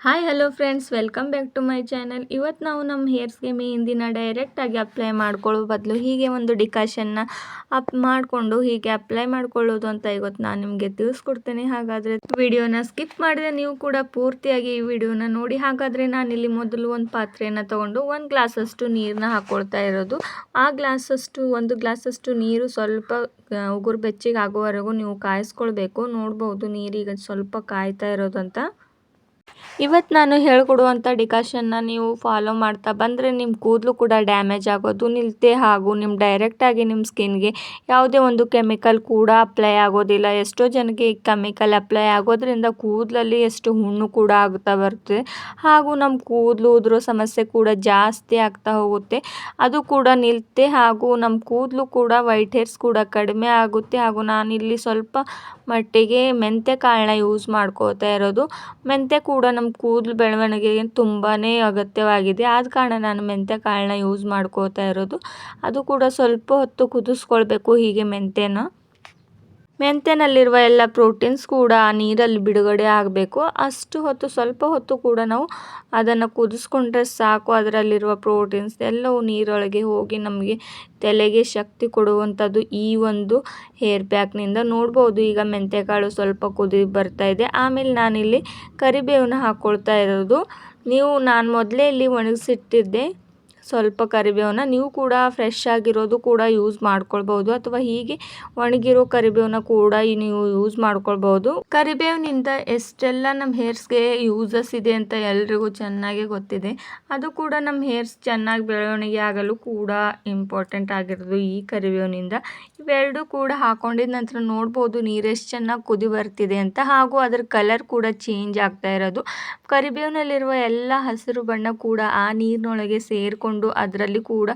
Hi hello friends welcome back to my channel ಇವತ್ತು ನಾವು ನಮ್ಮ ಹೇರ್ಸ್ಗೆ ಮೆಹಂದಿನ ಡೈರೆಕ್ಟಾಗಿ ಅಪ್ಲೈ ಮಾಡ್ಕೊಳ್ಳೋ ಬದಲು ಹೀಗೆ ಒಂದು ಡಿಕಾಷನ್ನ ಅಪ್ ಮಾಡಿಕೊಂಡು ಹೀಗೆ ಅಪ್ಲೈ ಮಾಡ್ಕೊಳ್ಳೋದು ಅಂತ ಇವತ್ತು ನಾನು ನಿಮಗೆ ತಿಳಿಸ್ಕೊಡ್ತೇನೆ. ಹಾಗಾದರೆ ವಿಡಿಯೋನ ಸ್ಕಿಪ್ ಮಾಡಿದೆ ನೀವು ಕೂಡ ಪೂರ್ತಿಯಾಗಿ ಈ ವಿಡಿಯೋನ ನೋಡಿ. ಹಾಗಾದರೆ ನಾನಿಲ್ಲಿ ಮೊದಲು ಒಂದು ಪಾತ್ರೆಯನ್ನು ತೊಗೊಂಡು ಒಂದು ಗ್ಲಾಸಷ್ಟು ನೀರನ್ನ ಹಾಕ್ಕೊಳ್ತಾ ಇರೋದು. ಆ ಗ್ಲಾಸಷ್ಟು, ಒಂದು ಗ್ಲಾಸಷ್ಟು ನೀರು ಸ್ವಲ್ಪ ಉಗುರು ಬೆಚ್ಚಿಗೆ ಆಗೋವರೆಗೂ ನೀವು ಕಾಯಿಸ್ಕೊಳ್ಬೇಕು. ನೋಡ್ಬೋದು ನೀರೀಗ ಸ್ವಲ್ಪ ಕಾಯ್ತಾ ಇರೋದಂತ ಇವತ್ತು ನಾನು ಹೇಳ್ಕೊಡುವಂಥ ಡಿಕಾಷನ್ನ ನೀವು ಫಾಲೋ ಮಾಡ್ತಾ ಬಂದರೆ ನಿಮ್ಮ ಕೂದಲು ಕೂಡ ಡ್ಯಾಮೇಜ್ ಆಗೋದು ನಿಲ್ತೆ ಹಾಗೂ ನಿಮ್ಮ ಡೈರೆಕ್ಟಾಗಿ ನಿಮ್ಮ ಸ್ಕಿನ್ಗೆ ಯಾವುದೇ ಒಂದು ಕೆಮಿಕಲ್ ಕೂಡ ಅಪ್ಲೈ ಆಗೋದಿಲ್ಲ. ಎಷ್ಟೋ ಜನಕ್ಕೆ ಈ ಕೆಮಿಕಲ್ ಅಪ್ಲೈ ಆಗೋದ್ರಿಂದ ಕೂದಲಲ್ಲಿ ಎಷ್ಟು ಹುಣ್ಣು ಕೂಡ ಆಗ್ತಾ ಬರುತ್ತೆ ಹಾಗೂ ನಮ್ಮ ಕೂದಲು ಉದುರೋ ಸಮಸ್ಯೆ ಕೂಡ ಜಾಸ್ತಿ ಆಗ್ತಾ ಹೋಗುತ್ತೆ. ಅದು ಕೂಡ ನಿಲ್ತೆ ಹಾಗೂ ನಮ್ಮ ಕೂದಲು ಕೂಡ ವೈಟ್ ಹೇರ್ಸ್ ಕೂಡ ಕಡಿಮೆ ಆಗುತ್ತೆ ಹಾಗೂ ನಾನಿಲ್ಲಿ ಸ್ವಲ್ಪ ಮಟ್ಟಿಗೆ ಮೆಂತ್ಯ ಕಾಳನ್ನ ಯೂಸ್ ಮಾಡ್ಕೋತಾ ಇರೋದು. ಮೆಂತ್ಯ ಕೂಡ ನಮ್ಮ ಕೂದಲು ಬೆಳವಣಿಗೆಗೆ ತುಂಬಾ ಅಗತ್ಯವಾಗಿದೆ. ಆದ ಕಾರಣ ನಾನು ಮೆಂತ್ಯ ಕಾಳನ್ನ ಯೂಸ್ ಮಾಡ್ಕೋತಾ ಇರೋದು. ಅದು ಕೂಡ ಸ್ವಲ್ಪ ಹೊತ್ತು ಕುದಿಸ್ಕೊಳ್ಬೇಕು ಹೀಗೆ ಮೆಂತ್ಯನ. ಮೆಂತ್ಯನಲ್ಲಿರುವ ಎಲ್ಲ ಪ್ರೋಟೀನ್ಸ್ ಕೂಡ ನೀರಲ್ಲಿ ಬಿಡುಗಡೆ ಆಗಬೇಕು. ಅಷ್ಟು ಹೊತ್ತು, ಸ್ವಲ್ಪ ಹೊತ್ತು ಕೂಡ ನಾವು ಅದನ್ನು ಕುದಿಸ್ಕೊಂಡ್ರೆ ಸಾಕು. ಅದರಲ್ಲಿರುವ ಪ್ರೋಟೀನ್ಸ್ ಎಲ್ಲವೂ ನೀರೊಳಗೆ ಹೋಗಿ ನಮಗೆ ತಲೆಗೆ ಶಕ್ತಿ ಕೊಡುವಂಥದ್ದು ಈ ಒಂದು ಹೇರ್ ಪ್ಯಾಕ್ನಿಂದ ನೋಡ್ಬೋದು. ಈಗ ಮೆಂತ್ಯಕಾಳು ಸ್ವಲ್ಪ ಕುದಿ ಬರ್ತಾ ಇದೆ. ಆಮೇಲೆ ನಾನಿಲ್ಲಿ ಕರಿಬೇವನ್ನ ಹಾಕ್ಕೊಳ್ತಾ ಇರೋದು. ನೀವು ನಾನು ಮೊದಲೇ ಇಲ್ಲಿ ಒಣಗಿಸಿಟ್ಟಿದ್ದೆ. ಸ್ವಲ್ಪ ಕರಿಬೇವನ್ನ ನೀವು ಕೂಡ ಫ್ರೆಶ್ ಆಗಿರೋದು ಕೂಡ ಯೂಸ್ ಮಾಡ್ಕೊಳ್ಬೋದು ಅಥವಾ ಹೀಗೆ ಒಣಗಿರೋ ಕರಿಬೇವನ್ನ ಕೂಡ ನೀವು ಯೂಸ್ ಮಾಡ್ಕೊಳ್ಬೋದು ಕರಿಬೇವಿನಿಂದ ಎಷ್ಟೆಲ್ಲ ನಮ್ಮ ಹೇರ್ಸ್ಗೆ ಯೂಸಸ್ ಇದೆ ಅಂತ ಎಲ್ರಿಗೂ ಚೆನ್ನಾಗಿ ಗೊತ್ತಿದೆ. ಅದು ಕೂಡ ನಮ್ಮ ಹೇರ್ಸ್ ಚೆನ್ನಾಗಿ ಬೆಳವಣಿಗೆ ಆಗಲು ಕೂಡ ಇಂಪಾರ್ಟೆಂಟ್ ಆಗಿರೋದು ಈ ಕರಿಬೇವಿನಿಂದ. ಇವೆರಡು ಕೂಡ ಹಾಕೊಂಡಿದ ನಂತರ ನೋಡ್ಬೋದು ನೀರು ಎಷ್ಟು ಚೆನ್ನಾಗಿ ಕುದಿ ಬರ್ತಿದೆ ಅಂತ. ಹಾಗೂ ಅದರ ಕಲರ್ ಕೂಡ ಚೇಂಜ್ ಆಗ್ತಾ ಇರೋದು. ಕರಿಬೇವಿನಲ್ಲಿರುವ ಎಲ್ಲ ಹಸಿರು ಬಣ್ಣ ಕೂಡ ಆ ನೀರಿನೊಳಗೆ ಸೇರಿಕೊಂಡು ಅದರಲ್ಲಿ ಕೂಡ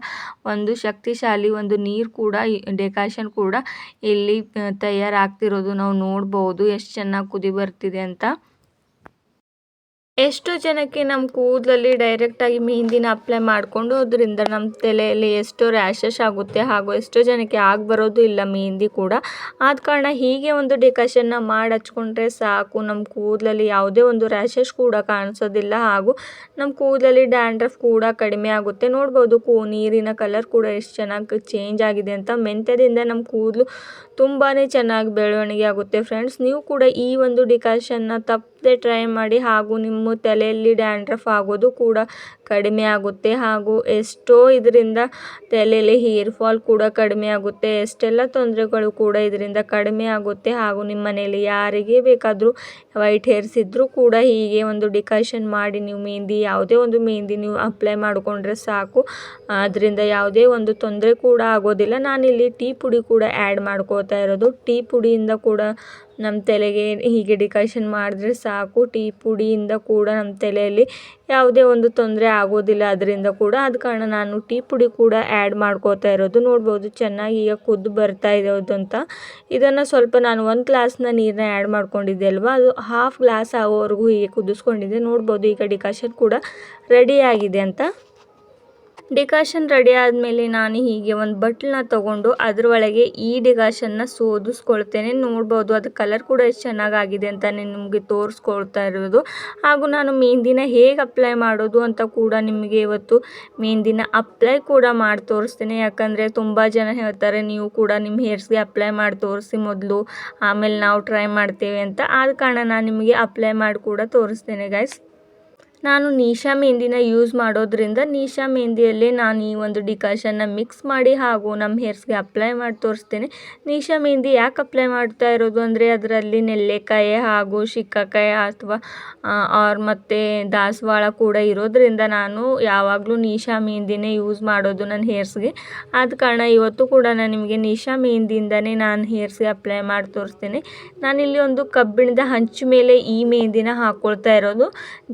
ಒಂದು ಶಕ್ತಿಶಾಲಿ ಒಂದು ನೀರು ಕೂಡ ಡೆಕೋರೇಷನ್ ಕೂಡ ಇಲ್ಲಿ ತಯಾರಾಗ್ತಿರೋದು ನಾವು ನೋಡಬಹುದು ಎಷ್ಟು ಚೆನ್ನಾಗಿ ಕುದಿ ಬರ್ತಿದೆ ಅಂತ. ಎಷ್ಟೋ ಜನಕ್ಕೆ ನಮ್ಮ ಕೂದಲಲ್ಲಿ ಡೈರೆಕ್ಟಾಗಿ ಮೆಹಂದಿನ ಅಪ್ಲೈ ಮಾಡಿಕೊಂಡು ಅದರಿಂದ ನಮ್ಮ ತಲೆಯಲ್ಲಿ ಎಷ್ಟು ರ್ಯಾಷಸ್ ಆಗುತ್ತೆ ಹಾಗೂ ಎಷ್ಟೋ ಜನಕ್ಕೆ ಆಗಿ ಬರೋದು ಇಲ್ಲ ಮೆಹಂದಿ ಕೂಡ. ಆದ ಕಾರಣ ಹೀಗೆ ಒಂದು ಡಿಕಾಷನ್ನ ಮಾಡಿ ಹಚ್ಕೊಂಡ್ರೆ ಸಾಕು. ನಮ್ಮ ಕೂದಲಲ್ಲಿ ಯಾವುದೇ ಒಂದು ರ್ಯಾಷಸ್ ಕೂಡ ಕಾಣಿಸೋದಿಲ್ಲ ಹಾಗೂ ನಮ್ಮ ಕೂದಲಲ್ಲಿ ಡ್ಯಾಂಡ್ರಫ್ ಕೂಡ ಕಡಿಮೆ ಆಗುತ್ತೆ. ನೋಡ್ಬೋದು ಕೂ, ನೀರಿನ ಕಲರ್ ಕೂಡ ಎಷ್ಟು ಚೆನ್ನಾಗಿ ಚೇಂಜ್ ಆಗಿದೆ ಅಂತ ಮೆಂತ್ಯದಿಂದ ನಮ್ಮ ಕೂದಲು ತುಂಬಾ ಚೆನ್ನಾಗಿ ಬೆಳವಣಿಗೆ ಆಗುತ್ತೆ. ಫ್ರೆಂಡ್ಸ್ ನೀವು ಕೂಡ ಈ ಒಂದು ಡಿಕಾಷನ್ನ ತಪ್ಪದೆ ಟ್ರೈ ಮಾಡಿ ಹಾಗೂ ನಿಮ್ಮ ತಲೆಯಲ್ಲಿ ಡ್ಯಾಂಡ್ರಫ್ ಆಗೋದು ಕೂಡ ಕಡಿಮೆ ಆಗುತ್ತೆ ಹಾಗೂ ಎಷ್ಟೋ ಇದರಿಂದ ತಲೆಯಲ್ಲಿ ಹೇರ್ ಫಾಲ್ ಕೂಡ ಕಡಿಮೆ ಆಗುತ್ತೆ, ಎಷ್ಟೆಲ್ಲ ತೊಂದರೆಗಳು ಕೂಡ ಇದರಿಂದ ಕಡಿಮೆ ಆಗುತ್ತೆ ಹಾಗೂ ನಿಮ್ಮ ಮನೆಯಲ್ಲಿ ಯಾರಿಗೆ ಬೇಕಾದರೂ ವೈಟ್ ಹೇರ್ಸ್ ಇದ್ದರೂ ಕೂಡ ಹೀಗೆ ಒಂದು ಡಿಕಾಷನ್ ಮಾಡಿ ನೀವು ಮೆಹಂದಿ ಯಾವುದೇ ಒಂದು ಮೆಹಂದಿ ನೀವು ಅಪ್ಲೈ ಮಾಡಿಕೊಂಡ್ರೆ ಸಾಕು. ಅದರಿಂದ ಯಾವುದೇ ಒಂದು ತೊಂದರೆ ಕೂಡ ಆಗೋದಿಲ್ಲ. ನಾನಿಲ್ಲಿ ಟೀ ಪುಡಿ ಕೂಡ ಆ್ಯಡ್ ಮಾಡ್ಕೋತಾ ಇರೋದು. ಟೀ ಪುಡಿಯಿಂದ ಕೂಡ ನಮ್ಮ ತಲೆಗೆ ಹೀಗೆ ಡಿಕಾಷನ್ ಮಾಡಿದ್ರೆ ಸಾಕು. ಟೀ ಪುಡಿಯಿಂದ ಕೂಡ ನಮ್ಮ ತಲೆಯಲ್ಲಿ ಯಾವುದೇ ಒಂದು ತೊಂದರೆ ಆಗೋದಿಲ್ಲ ಅದರಿಂದ ಕೂಡ ಆದ ಕಾರಣ ನಾನು ಟೀ ಪುಡಿ ಕೂಡ ಆ್ಯಡ್ ಮಾಡ್ಕೋತಾ ಇರೋದು. ನೋಡ್ಬೋದು ಚೆನ್ನಾಗಿ ಈಗ ಕುದ್ದು ಬರ್ತಾ ಇರೋದು ಅಂತ. ಇದನ್ನು ಸ್ವಲ್ಪ ನಾನು ಒಂದು ಗ್ಲಾಸ್ನ ನೀರನ್ನ ಆ್ಯಡ್ ಮಾಡ್ಕೊಂಡಿದ್ದೆ ಅಲ್ವಾ? ಅದು ಹಾಫ್ ಗ್ಲಾಸ್ ಆಗೋವರೆಗೂ ಹೀಗೆ ಕುದಿಸ್ಕೊಂಡಿದ್ದೆ. ನೋಡ್ಬೋದು ಈಗ ಡಿಕಾಷನ್ ಕೂಡ ರೆಡಿ ಆಗಿದೆ ಅಂತ. ಡಿಕಾಷನ್ ರೆಡಿ ಆದಮೇಲೆ ನಾನು ಹೀಗೆ ಒಂದು ಬಟ್ಲನ್ನ ತೊಗೊಂಡು ಅದರೊಳಗೆ ಈ ಡಿಕಾಷನ್ನ ಸೋದಿಸ್ಕೊಳ್ತೇನೆ. ನೋಡ್ಬೋದು ಅದು ಕಲರ್ ಕೂಡ ಎಷ್ಟು ಚೆನ್ನಾಗಾಗಿದೆ ಅಂತ ನಿಮಗೆ ತೋರಿಸ್ಕೊಳ್ತಾ ಇರೋದು. ಹಾಗೂ ನಾನು ಮೆಹಂದಿನ ಹೇಗೆ ಅಪ್ಲೈ ಮಾಡೋದು ಅಂತ ಕೂಡ ನಿಮಗೆ ಇವತ್ತು ಮೆಹಂದಿನ ಅಪ್ಲೈ ಕೂಡ ಮಾಡಿ ತೋರಿಸ್ತೇನೆ. ಯಾಕಂದರೆ ತುಂಬ ಜನ ಹೇಳ್ತಾರೆ, ನೀವು ಕೂಡ ನಿಮ್ಮ ಹೇರ್ಸ್ಗೆ ಅಪ್ಲೈ ಮಾಡಿ ತೋರಿಸಿ ಮೊದಲು, ಆಮೇಲೆ ನಾವು ಟ್ರೈ ಮಾಡ್ತೇವೆ ಅಂತ. ಆದ ಕಾರಣ ನಾನು ನಿಮಗೆ ಅಪ್ಲೈ ಮಾಡಿ ಕೂಡ ತೋರಿಸ್ತೇನೆ ಗೈಸ್ ನಾನು ನೀಶಾ ಮೆಹಂದಿನ ಯೂಸ್ ಮಾಡೋದ್ರಿಂದ ನೀಶಾ ಮೆಹಂದಿಯಲ್ಲೇ ನಾನು ಈ ಒಂದು ಡಿಕಾಷನ್ನ ಮಿಕ್ಸ್ ಮಾಡಿ ಹಾಗೂ ನಮ್ಮ ಹೇರ್ಸ್ಗೆ ಅಪ್ಲೈ ಮಾಡಿ ತೋರಿಸ್ತೇನೆ. ನೀಶಾ ಮೆಹಂದಿ ಯಾಕೆ ಅಪ್ಲೈ ಮಾಡ್ತಾ ಇರೋದು ಅಂದರೆ ಅದರಲ್ಲಿ ನೆಲ್ಲೆಕಾಯಿ ಹಾಗೂ ಶಿಕ್ಕಕಾಯಿ ಅಥವಾ ಅವ್ರ ಮತ್ತು ದಾಸವಾಳ ಕೂಡ ಇರೋದ್ರಿಂದ ನಾನು ಯಾವಾಗಲೂ ನೀಶಾ ಮೆಹಂದಿನೇ ಯೂಸ್ ಮಾಡೋದು ನನ್ನ ಹೇರ್ಸ್ಗೆ ಆದ ಕಾರಣ ಇವತ್ತು ಕೂಡ ನಾನು ನಿಮಗೆ ನೀಶಾ ಮೆಹಂದಿಯಿಂದನೇ ನಾನು ಹೇರ್ಸ್ಗೆ ಅಪ್ಲೈ ಮಾಡಿ ತೋರಿಸ್ತೇನೆ. ನಾನಿಲ್ಲಿ ಒಂದು ಕಬ್ಬಿಣದ ಹಂಚು ಮೇಲೆ ಈ ಮೆಹಂದಿನ ಹಾಕ್ಕೊಳ್ತಾ ಇರೋದು.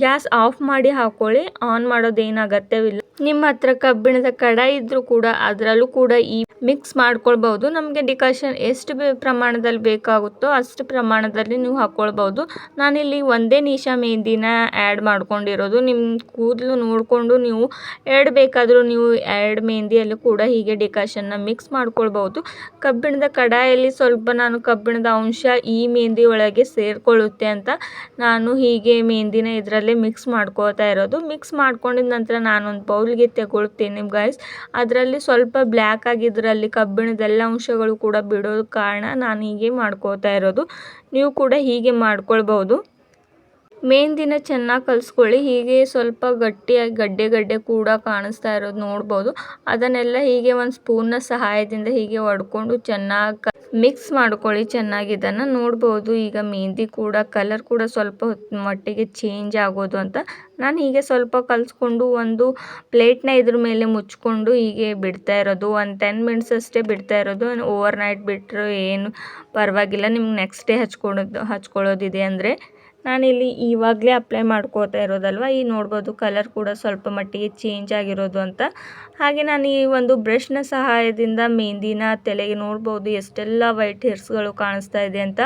ಗ್ಯಾಸ್ ಆಫ್ ಆಫ್ ಮಾಡಿ ಹಾಕೊಳ್ಳಿ. ಆನ್ ಮಾಡೋದೇನು ಅಗತ್ಯವಿಲ್ಲ. ನಿಮ್ಮ ಹತ್ರ ಕಬ್ಬಿಣದ ಕಡಾಯಿ ಇದ್ರೂ ಕೂಡ ಅದರಲ್ಲೂ ಕೂಡ ಈ ಮಿಕ್ಸ್ ಮಾಡ್ಕೊಳ್ಬಹುದು. ನಮಗೆ ಡಿಕಾಷನ್ ಎಷ್ಟು ಪ್ರಮಾಣದಲ್ಲಿ ಬೇಕಾಗುತ್ತೋ ಅಷ್ಟು ಪ್ರಮಾಣದಲ್ಲಿ ನೀವು ಹಾಕ್ಕೊಳ್ಬಹುದು ನಾನಿಲ್ಲಿ ಒಂದೇ ನಿಶಾ ಮೆಹಂದಿನ ಆ್ಯಡ್ ಮಾಡ್ಕೊಂಡಿರೋದು. ನಿಮ್ಮ ಕೂದಲು ನೋಡಿಕೊಂಡು ನೀವು ಎರಡು ಬೇಕಾದರೂ ನೀವು ಎರಡು ಮೆಹಂದಿಯಲ್ಲೂ ಕೂಡ ಹೀಗೆ ಡಿಕಾಷನ್ನ ಮಿಕ್ಸ್ ಮಾಡ್ಕೊಳ್ಬಹುದು. ಕಬ್ಬಿಣದ ಕಡಾಯಲ್ಲಿ ಸ್ವಲ್ಪ ನಾನು ಕಬ್ಬಿಣದ ಅಂಶ ಈ ಮೆಹಂದಿ ಒಳಗೆ ಸೇರಿಕೊಳ್ಳುತ್ತೆ ಅಂತ ನಾನು ಹೀಗೆ ಮೆಹಂದಿನ ಇದರಲ್ಲೇ ಮಿಕ್ಸ್ ಮಾಡ್ಕೋತಾ ಇರೋದು. ಮಿಕ್ಸ್ ಮಾಡ್ಕೊಂಡಿದ ನಂತರ ನಾನೊಂದು ಬೌಲ್ಗೆ ತಗೊಳ್ತೀನಿ ಗೈಸ್ ಅದರಲ್ಲಿ ಸ್ವಲ್ಪ ಬ್ಲ್ಯಾಕ್ ಆಗಿದ್ರಲ್ಲಿ ಕಬ್ಬಿಣದೆಲ್ಲ ಅಂಶಗಳು ಕೂಡ ಬಿಡೋದು ಕಾರಣ ನಾನು ಹೀಗೆ ಮಾಡ್ಕೋತಾ ಇರೋದು. ನೀವು ಕೂಡ ಹೀಗೆ ಮಾಡ್ಕೊಳ್ಬಹುದು. ಮೆಹಂದಿನ ಚೆನ್ನಾಗಿ ಕಲಿಸ್ಕೊಳ್ಳಿ. ಹೀಗೆ ಸ್ವಲ್ಪ ಗಟ್ಟಿಯಾಗಿ ಗಡ್ಡೆ ಗಡ್ಡೆ ಕೂಡ ಕಾಣಿಸ್ತಾ ಇರೋದು ನೋಡ್ಬೋದು. ಅದನ್ನೆಲ್ಲ ಹೀಗೆ ಒಂದು ಸ್ಪೂನ್ನ ಸಹಾಯದಿಂದ ಹೀಗೆ ಒಡ್ಕೊಂಡು ಚೆನ್ನಾಗಿ ಮಿಕ್ಸ್ ಮಾಡ್ಕೊಳ್ಳಿ ಚೆನ್ನಾಗಿ ಇದನ್ನು. ನೋಡ್ಬೋದು ಈಗ ಮೆಹಂದಿ ಕೂಡ ಕಲರ್ ಕೂಡ ಸ್ವಲ್ಪ ಮಟ್ಟಿಗೆ ಚೇಂಜ್ ಆಗೋದು ಅಂತ. ನಾನು ಹೀಗೆ ಸ್ವಲ್ಪ ಕಲಿಸ್ಕೊಂಡು ಒಂದು ಪ್ಲೇಟ್ನ ಇದ್ರ ಮೇಲೆ ಮುಚ್ಕೊಂಡು ಹೀಗೆ ಬಿಡ್ತಾ ಇರೋದು. ಒಂದು ಟೆನ್ ಮಿನಿಟ್ಸ್ ಅಷ್ಟೇ ಬಿಡ್ತಾ ಇರೋದು. ಓವರ್ ನೈಟ್ ಬಿಟ್ಟರು ಏನು ಪರವಾಗಿಲ್ಲ. ನಿಮ್ಗೆ ನೆಕ್ಸ್ಟ್ ಡೇ ಹಚ್ಕೊಳೋದು ಹಚ್ಕೊಳ್ಳೋದಿದೆ ಅಂದರೆ. ನಾನಿಲ್ಲಿ ಇವಾಗಲೇ ಅಪ್ಲೈ ಮಾಡ್ಕೋತಾ ಇರೋದಲ್ವ? ಈ ನೋಡ್ಬೋದು ಕಲರ್ ಕೂಡ ಸ್ವಲ್ಪ ಮಟ್ಟಿಗೆ ಚೇಂಜ್ ಆಗಿರೋದು ಅಂತ. ಹಾಗೆ ನಾನು ಈ ಒಂದು ಬ್ರಷ್ನ ಸಹಾಯದಿಂದ ಮೆಹಂದಿನ ತಲೆಗೆ ನೋಡ್ಬೋದು ಎಷ್ಟೆಲ್ಲ ವೈಟ್ ಹೇರ್ಸ್ಗಳು ಕಾಣಿಸ್ತಾ ಇದೆ ಅಂತ.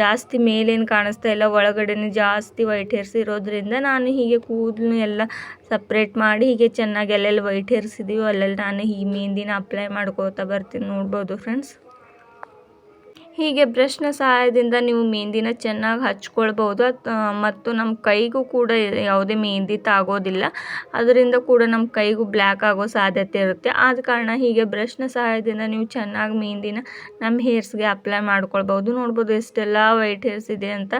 ಜಾಸ್ತಿ ಮೇಲೇನು ಕಾಣಿಸ್ತಾ ಇಲ್ಲ, ಒಳಗಡೆನೇ ಜಾಸ್ತಿ ವೈಟ್ ಹೇರ್ಸ್ ಇರೋದ್ರಿಂದ ನಾನು ಹೀಗೆ ಕೂದಲು ಎಲ್ಲ ಸಪ್ರೇಟ್ ಮಾಡಿ ಹೀಗೆ ಚೆನ್ನಾಗಿ ಎಲ್ಲೆಲ್ಲಿ ವೈಟ್ ಹೇರ್ಸ್ ಇದೆಯೋ ಅಲ್ಲೆಲ್ಲಿ ನಾನು ಈ ಮೆಹಂದಿನ ಅಪ್ಲೈ ಮಾಡ್ಕೋತಾ ಬರ್ತೀನಿ ನೋಡ್ಬೋದು ಫ್ರೆಂಡ್ಸ್ ಹೀಗೆ ಬ್ರಷ್ನ ಸಹಾಯದಿಂದ ನೀವು ಮೆಹಂದಿನ ಚೆನ್ನಾಗಿ ಹಚ್ಕೊಳ್ಬೋದು. ಮತ್ತು ನಮ್ಮ ಕೈಗೂ ಕೂಡ ಯಾವುದೇ ಮೆಹಂದಿ ತಾಗೋದಿಲ್ಲ. ಅದರಿಂದ ಕೂಡ ನಮ್ಮ ಕೈಗೂ ಬ್ಲ್ಯಾಕ್ ಆಗೋ ಸಾಧ್ಯತೆ ಇರುತ್ತೆ. ಆದ ಕಾರಣ ಹೀಗೆ ಬ್ರಷ್ನ ಸಹಾಯದಿಂದ ನೀವು ಚೆನ್ನಾಗಿ ಮೆಹಂದಿನ ನಮ್ಮ ಹೇರ್ಸ್ಗೆ ಅಪ್ಲೈ ಮಾಡ್ಕೊಳ್ಬೋದು. ನೋಡ್ಬೋದು ಎಷ್ಟೆಲ್ಲ ವೈಟ್ ಹೇರ್ಸ್ ಇದೆ ಅಂತ.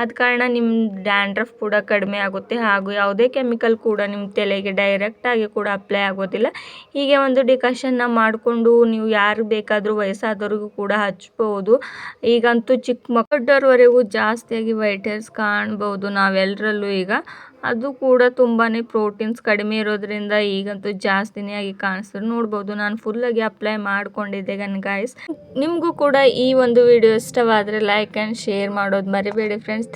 ಆದ ಕಾರಣ ನಿಮ್ಮ ಡ್ಯಾಂಡ್ರಫ್ ಕೂಡ ಕಡಿಮೆ ಆಗುತ್ತೆ. ಹಾಗೂ ಯಾವುದೇ ಕೆಮಿಕಲ್ ಕೂಡ ನಿಮ್ಮ ತಲೆಗೆ ಡೈರೆಕ್ಟಾಗಿ ಕೂಡ ಅಪ್ಲೈ ಆಗೋದಿಲ್ಲ. ಹೀಗೆ ಒಂದು ಡಿಕಾಷನ್ನ ಮಾಡಿಕೊಂಡು ನೀವು ಯಾರು ಬೇಕಾದರೂ ವಯಸ್ಸಾದವ್ರಿಗೂ ಕೂಡ ಹಚ್ಬೋದು. ಈಗಂತೂ ಚಿಕ್ಕ ಮಕ್ಕಳವರೆಗೂ ಜಾಸ್ತಿಯಾಗಿ ವೈಟ್ ಹೇರ್ಸ್ ಕಾಣ್ಬೋದು ನಾವೆಲ್ಲರಲ್ಲೂ ಈಗ. ಅದು ಕೂಡ ತುಂಬಾ ಪ್ರೋಟೀನ್ಸ್ ಕಡಿಮೆ ಇರೋದ್ರಿಂದ ಈಗಂತೂ ಜಾಸ್ತಿನೇ ಆಗಿ ಕಾಣಿಸ್ತಾರೆ ನೋಡ್ಬೋದು, ನಾನು ಫುಲ್ಲಾಗಿ ಅಪ್ಲೈ ಮಾಡ್ಕೊಂಡಿದ್ದೆ ಗಾಯ್ಸ್ ನಿಮಗೂ ಕೂಡ ಈ ಒಂದು ವಿಡಿಯೋ ಇಷ್ಟವಾದರೆ ಲೈಕ್ ಆ್ಯಂಡ್ ಶೇರ್ ಮಾಡೋದು ಮರಿಬೇಡಿ ಫ್ರೆಂಡ್ಸ್